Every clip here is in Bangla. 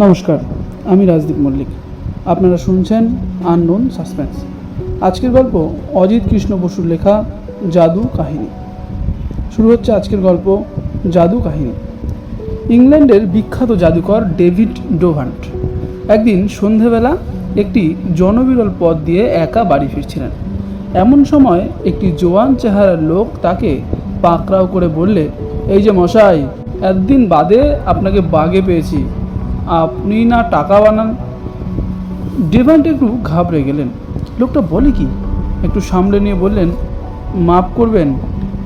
নমস্কার, আমি রাজদীপ মল্লিক। আপনারা শুনছেন আননোন সাসপেন্স আজকের গল্প অজিত কৃষ্ণ বসুর লেখা জাদু কাহিনী। শুরু হচ্ছে আজকের গল্প জাদু কাহিনী। ইংল্যান্ডের বিখ্যাত জাদুকর ডেভিড ডোভান্ট একদিন সন্ধেবেলা একটি জনবিরল পথ দিয়ে একা বাড়ি ফিরছিলেন। এমন সময় একটি জোয়ান চেহারার লোক তাকে পাকড়াও করে বললে, এই যে মশাই একদিন বাদে আপনাকে বাগে পেয়েছি। আপনি না টাকা বানান? ডেভান্ট একটু ঘাবড়ে গেলেন। লোকটা বলে কি? একটু সামলে নিয়ে বললেন, মাফ করবেন,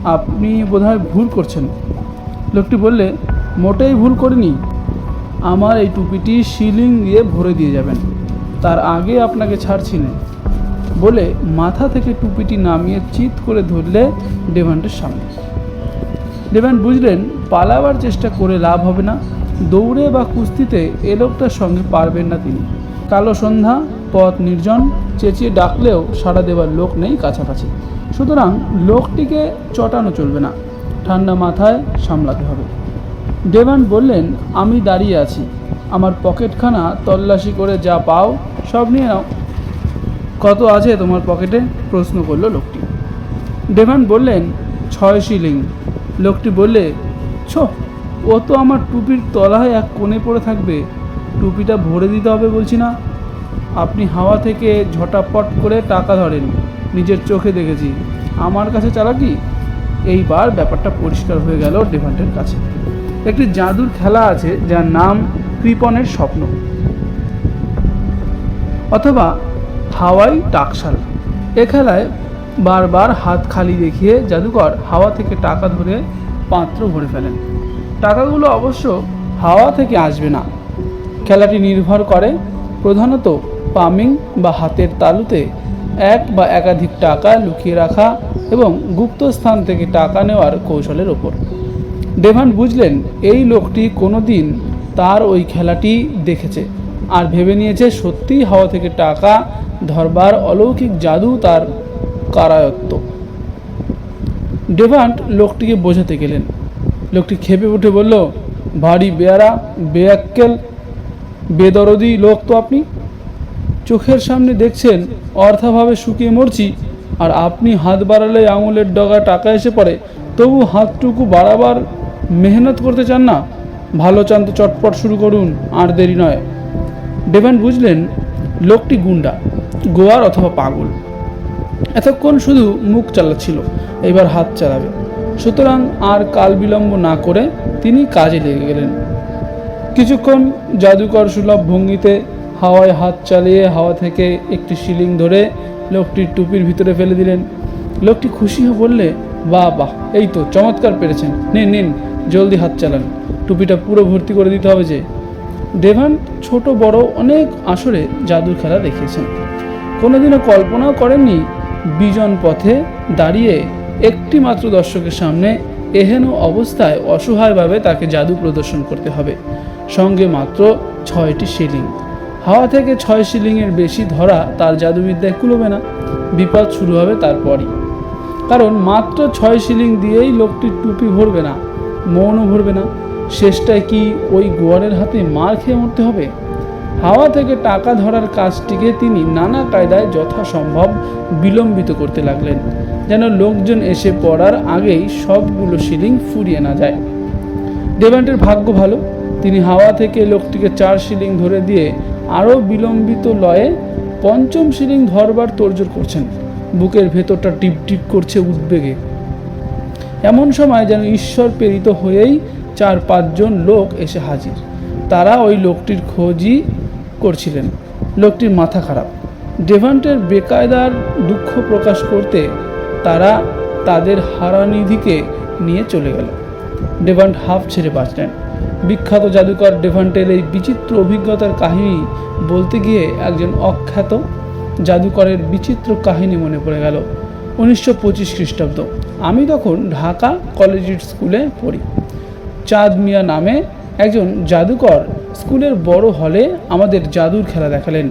আপনি বোধহয় ভুল করছেন। লোকটি বললে, মোটেই ভুল করিনি। আমার এই টুপিটি শিলিং দিয়ে ভরে দিয়ে যাবেন। তার আগে আপনাকে ছাড়ছি না। বলে মাথা থেকে টুপিটি নামিয়ে চিৎ করে ধরলে ডেভান্টের সামনে। ডেভান্ট বুঝলেন, পালাবার চেষ্টা করে লাভ হবে না। দৌড়ে বা কুস্তিতে এ লোকটার সঙ্গে পারবেন না তিনি। কালো সন্ধ্যা, পথ নির্জন, চেঁচিয়ে ডাকলেও সাড়া দেওয়ার লোক নেই কাছাকাছি। সুতরাং লোকটিকে চটানো চলবে না। ঠান্ডা মাথায় সামলাতে হবে। ডেভান বললেন, আমি দাঁড়িয়ে আছি। আমার পকেটখানা তল্লাশি করে যা পাও সব নিয়ে নাও। কত আছে তোমার পকেটে? প্রশ্ন করল লোকটি। ডেভান বললেন, ছয় শিলিং। লোকটি বললে ছো ও তো আমার টুপির তলায় এক কোণে পড়ে থাকবে? টুপিটা ভরে দিতে হবে বলছি না। আপনি হাওয়া থেকে ঝটাপট করে টাকা ধরেন, নিজের চোখে দেখেছি। আমার কাছে চালাকি এইবার ব্যাপারটা পরিষ্কার হয়ে গেল ডেভান্টের কাছে। একটি জাদুর খেলা আছে যার নাম কৃপনের স্বপ্ন। অথবা হাওয়াই টাকশাল। এ খেলায় বারবার হাত খালি দেখিয়ে জাদুকর হাওয়া থেকে টাকা ধরে পাত্র ভরে ফেলেন। টাকাগুলো অবশ্য হাওয়া থেকে আসবে না। খেলাটি নির্ভর করে প্রধানত পামিং বা হাতের তালুতে এক বা একাধিক টাকা লুকিয়ে রাখা এবং গুপ্ত স্থান থেকে টাকা নেওয়ার কৌশলের ওপর। ডেভান বুঝলেন, এই লোকটি কোনো দিন তার ওই খেলাটি দেখেছে আর ভেবে নিয়েছে সত্যিই হাওয়া থেকে টাকা ধরবার অলৌকিক জাদু তার কারায়ত্ত। ডেভান্ট লোকটিকে বোঝাতে গেলেন লোকটি খেপে উঠে বলল, ভারী বেয়ারা, বেয়াক্কেল, বেদরদি লোক তো আপনি। চোখের সামনে দেখছেন, অর্থাভাবে শুকিয়ে মরছি, আর আপনি হাত বাড়ালে আঙুলের ডগা টাকা এসে পড়ে। তবু হাতটুকু বাড়াবার মেহনত করতে চান না। ভালো চান তো চটপট শুরু করুন, আর দেরি নয়। ডেভান বুঝলেন, লোকটি গুন্ডা গোয়ার অথবা পাগল। এতক্ষণ শুধু মুখ চালাচ্ছিল, এবার হাত চালাবে। সুতরাং আর কাল বিলম্ব না করে তিনি কাজে লেগে গেলেন। কিছুক্ষণ জাদুকর সুলভ ভঙ্গিতে হাওয়ায় হাত চালিয়ে হাওয়া থেকে একটি শিলিং ধরে লোকটির টুপির ভিতরে ফেলে দিলেন। লোকটি খুশি হয়ে বললে, বাহ বাহ, এই তো চমৎকার পেরেছেন। নিন নিন, জলদি হাত চালান। টুপিটা পুরো ভর্তি করে দিতে হবে যে। ডেভান ছোট, বড় অনেক আসরে জাদুর খেলা দেখিয়েছেন। কোনোদিনও কল্পনাও করেননি বিজন পথে দাঁড়িয়ে একটি মাত্র দর্শকের সামনে এহেন অবস্থায় অসহায়ভাবে তাকে জাদু প্রদর্শন করতে হবে। সঙ্গে মাত্র ছয়টি শিলিং। হাওয়া থেকে ছয় শিলিংয়ের বেশি ধরা তার জাদুবিদ্যায় কুলোবে না। বিপদ শুরু হবে তারপরই। কারণ মাত্র ছয় শিলিং দিয়েই লোকটির টুপি ভরবে না, মৌনও ভরবে না। শেষটায় কি ওই গোয়ারের হাতে মার খেয়ে মরতে হবে? হাওয়া থেকে টাকা ধরার কাজটিকে তিনি নানা কায়দায় যথাসম্ভব বিলম্বিত করতে লাগলেন, যেন লোকজন এসে পড়ার আগেই সবগুলো শিলিং ফুরিয়ে না যায়। ডেভান্টের ভাগ্য ভালো, তিনি হাওয়া থেকে লোকটিকে চার শিলিং ধরে দিয়ে আরও বিলম্বিত লয়ে পঞ্চম সিলিং ধরবার তোড়জোড় করছেন। বুকের ভেতরটা টিপ টিপ করছে উদ্বেগে। এমন সময় যেন ঈশ্বর প্রেরিত হয়েই চার পাঁচজন লোক এসে হাজির। তারা ওই লোকটির খোঁজই করছিলেন। লোকটির মাথা খারাপ। ডেভান্টের বেকায়দার দুঃখ প্রকাশ করতে তারা তাদের হারানিধিকে নিয়ে চলে গেল। ডেভান্ট হাফ ছেড়ে বাঁচলেন। বিখ্যাত জাদুকর ডেভান্টের এই বিচিত্র অভিজ্ঞতার কাহিনী বলতে গিয়ে একজন অখ্যাত জাদুকরের বিচিত্র কাহিনী মনে পড়ে গেল। উনিশশো পঁচিশ খ্রিস্টাব্দ। আমি তখন ঢাকা কলেজিয়েট স্কুলে পড়ি। চাঁদ মিয়া নামে একজন জাদুকর স্কুলের বড় হলে আমাদের জাদুর খেলা দেখালেন।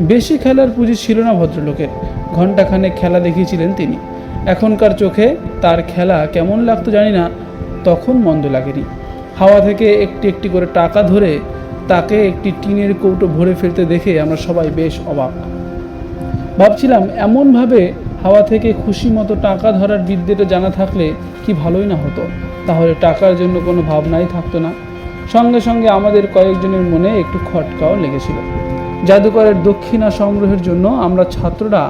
বেশি খেলার পুঁজি ছিল না ভদ্রলোকের। ঘণ্টাখানে খেলা দেখিয়েছিলেন তিনি। এখনকার চোখে তার খেলা কেমন লাগতো জানি না, তখন মন্দ লাগেনি। হাওয়া থেকে একটি একটি করে টাকা ধরে তাকে একটি টিনের কৌটো ভরে ফেলতে দেখে আমরা সবাই বেশ অবাক। ভাবছিলাম, এমনভাবে হাওয়া থেকে খুশি মতো টাকা ধরার বিদ্যেটা জানা থাকলে কি ভালোই না হতো? তাহলে টাকার জন্য কোনো ভাবনাই থাকতো না। সঙ্গে সঙ্গে আমাদের কয়েকজনের মনে একটু খটকাও লেগেছিল। জাদুকরের দক্ষিণা সংগ্রহের জন্য আমরা ছাত্ররা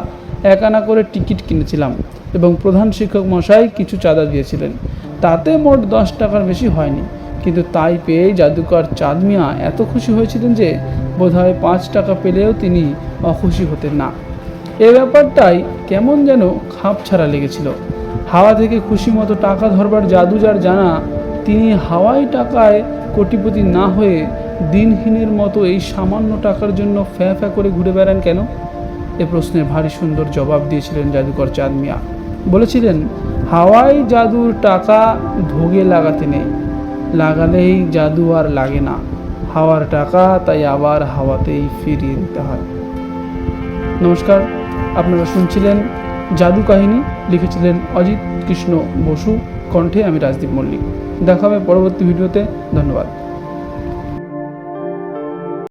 এক আনা করে টিকিট কিনেছিলাম এবং প্রধান শিক্ষক মশাই কিছু চাঁদা দিয়েছিলেন। তাতে মোট দশ টাকার বেশি হয়নি। কিন্তু তাই পেয়ে জাদুকর চাঁদ মিয়া এত খুশি হয়েছিলেন যে বোধহয় পাঁচ টাকা পেলেও তিনি অখুশি হতেন না। এ ব্যাপারটাই কেমন যেন খাপ ছাড়া লেগেছিল। হাওয়া থেকে খুশি মতো টাকা ধরবার জাদু যার জানা তিনি হাওয়াই টাকায় কোটিপতি না হয়ে দিনহীনের মতো এই সামান্য টাকার জন্য ফ্যাঁ ফ্যাঁ করে ঘুরে বেড়ান কেন? এ প্রশ্নের ভারী সুন্দর জবাব দিয়েছিলেন জাদুকর চাঁদ মিয়া। বলেছিলেন, হাওয়াই জাদুর টাকা ভোগে লাগাতে নেই। লাগালেই জাদু আর লাগে না। হাওয়ার টাকা তাই আবার হাওয়াতেই ফিরিয়ে দিতে হয়। নমস্কার, আপনারা শুনছিলেন জাদু কাহিনী, লিখেছিলেন অজিত কৃষ্ণ বসু। কণ্ঠে আমি রাজদীপ মল্লিক। দেখা হবে পরবর্তী ভিডিওতে। ধন্যবাদ।